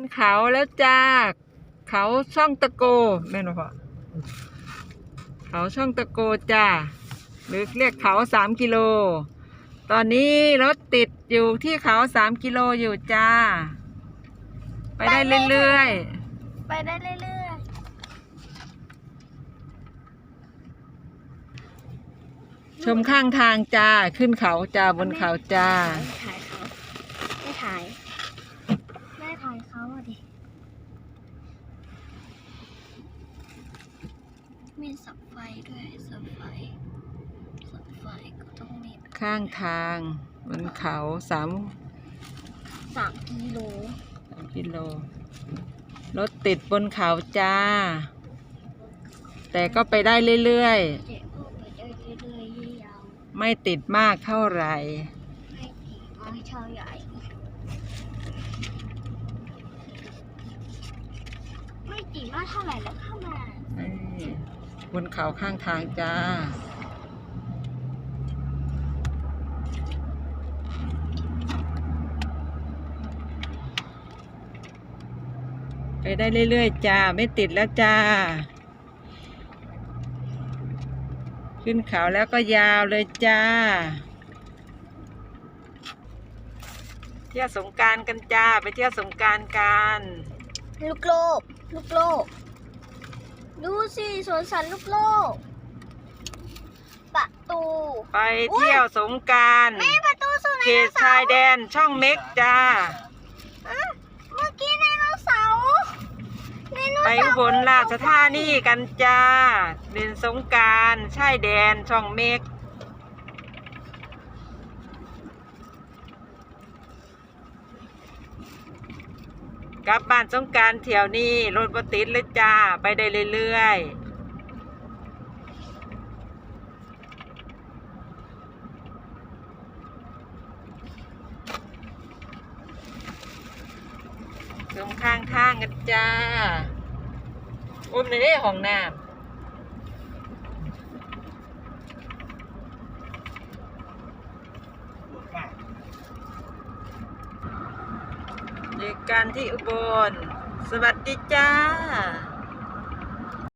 นเขาแล้วจ้า เขาช่องตะโกแม่นบ่พ่อเขาช่องตะโกจ้าหรือเรียกเขาสามกิโล ตอนนี้รถติดอยู่ที่เขาสามกิโลอยู่จ้า ไปได้เรื่อยไปได้เรื่อยๆ ชมข้างทางจ้า ขึ้นเขาจ้าๆบนเขาจ้า ถ่ายเขาไม่ถ่ายไม่ถ่ายเขาอะดิ มีสับไฟด้วยสับไฟสับไฟก็ต้องมีข้างทางบนเขาสามสามกิโลสามกิโลรถติดบนเขาจ้า แต่ก็ไปได้เรื่อยเจ๊ก็ไปได้เรื่อยๆยาวๆไม่ติดมากเท่าไหร่ให้ตีไม้เช่าใหญ่ไม่ตีมากเท่าไหร่แล้วเข้ามานี่ บนเขาข้างทางจ้า ไปได้เรื่อยๆจ้า ไม่ติดแล้วจ้า ขึ้นเขาแล้วก็ยาวเลยจ้า เที่ยวสงการกันจ้า ไปเที่ยวสงการกัน ลูกโลก ลูกโลก ดูสิสวนสัตว์ลูกโลก ประตู ไปเที่ยวสงกรารแม่ประตูสุนัเขตชายแดนช่องเม็กจ้า เมื่อกี้ไดโนเสาร์ไดโนไปเสาอุร์บลราชธานีกันจ้าเล่นสงกรารชายแดนช่องเม็ก กลับบ้านสงการเที่ยวนี้รถบติดเลยจ้า ไปได้เรื่อยๆตรงข้างทางกันจ้าอุ้มในนี้ห้องน้ำ เจอกันที่อุบล สวัสดีจ้า